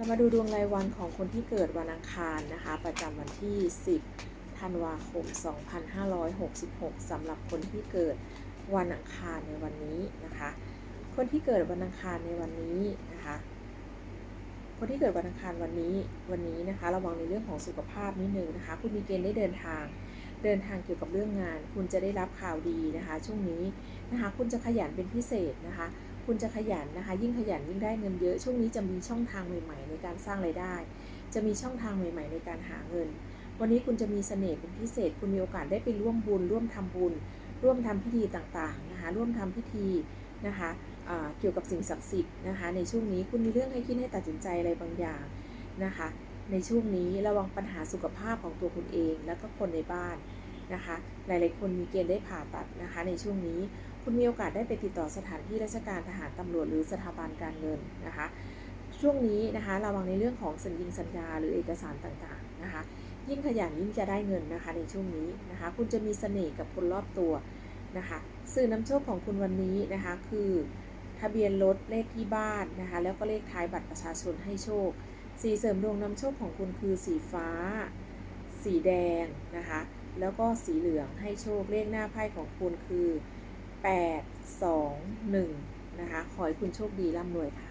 เรามาดูดวงรายวันของคนที่เกิดวันอังคารนะคะ ประจำวันที่ 10 ธันวาคม 2566สำหรับคนที่เกิดวันอังคารในวันนี้นะคะ คนที่เกิดวันอังคารในวันนี้นะคะ คนที่เกิดวันอังคารวันนี้วันนี้นะคะ ระวังในเรื่องของสุขภาพนิดนึงนะคะ คุณมีเกณฑ์ได้เดินทางเดินทางเกี่ยวกับเรื่องงาน คุณจะได้รับข่าวดีนะคะ ช่วงนี้นะคะ คุณจะขยันเป็นพิเศษนะคะ คุณจะขยันนะคะ ยิ่งขยันยิ่งได้เงินเยอะ ช่วงนี้จะมีช่องทางใหม่ ๆ ในการสร้างไรายได้ จะมีช่องทางใหม่ ๆ ในการหาเงิน วันนี้คุณจะมีเสน่ห์เป็นพิเศษ คุณมีโอกาสได้ไปร่วมบุญ ร่วมทำบุญ ร่วมทำพิธีต่างๆนะคะ ร่วมทำพิธีนะคะเกี่ยวกับสิ่งศักดิ์สิทธิ์นะคะ ในช่วงนี้คุณมีเรื่องให้คิดให้ตัดสินใจอะไรบางอย่างนะคะ ในช่วงนี้ระวังปัญหาสุขภาพของตัวคุณเอง แล้วก็คนในบ้าน นะคะ หลายๆคนมีเกณฑ์ได้ผ่าตัดนะคะ ในช่วงนี้คุณมีโอกาสได้ไปติดต่อสถานที่ราชการทหารตำรวจหรือสถาบันการเงินนะคะ ช่วงนี้นะคะระวังในเรื่องของสัญญิงสัญญาหรือเอกสารต่างๆนะคะ ยิ่งขยันยิ่งจะได้เงินนะคะในช่วงนี้นะคะ คุณจะมีเสน่ห์กับคนรอบตัวนะคะ สื่อนำโชคของคุณวันนี้นะคะคือทะเบียนรถเลขที่บ้านนะคะ แล้วก็เลขท้ายบัตรประชาชนให้โชค สีเสริมดวงนำโชคของคุณคือสีฟ้า สีแดงนะคะ แล้วก็สีเหลืองให้โชคเลขหน้าไพ่ของคุณคือ 8 2 1 นะคะ ขอให้คุณโชคดีร่ำรวยค่ะ